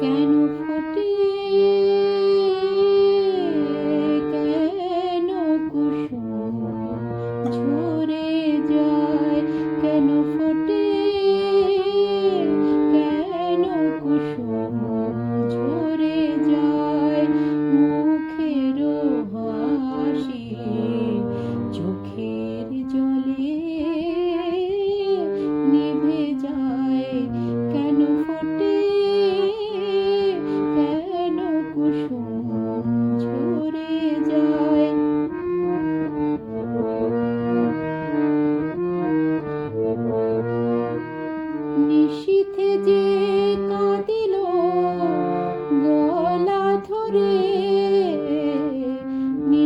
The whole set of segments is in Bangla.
কেন ফোটে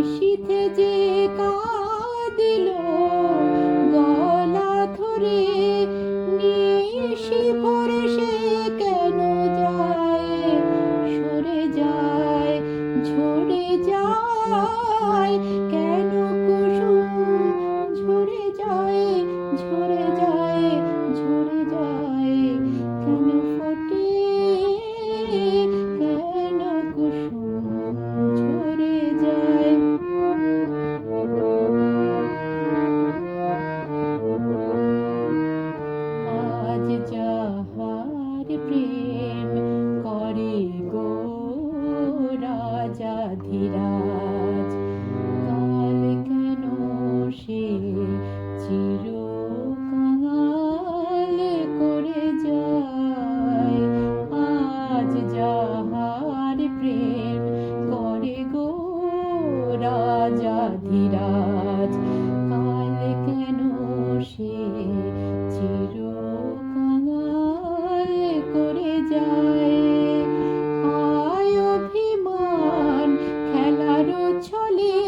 নিশীথে যে কাঁদিল, গলা ধরে নিশি ভরে সে কেন যায়? সরে যায়, ঝরে যায়, কেন কুসুম চলে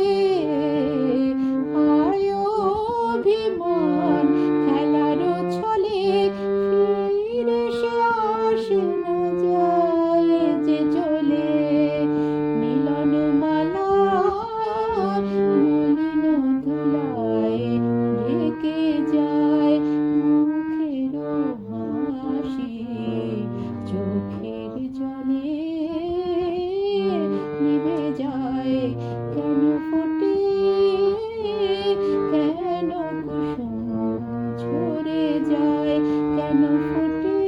ঝরে যায় কেন ফুটে?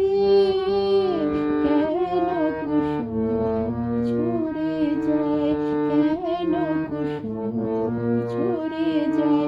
কেন কুসুম? ঝরে যায় যায়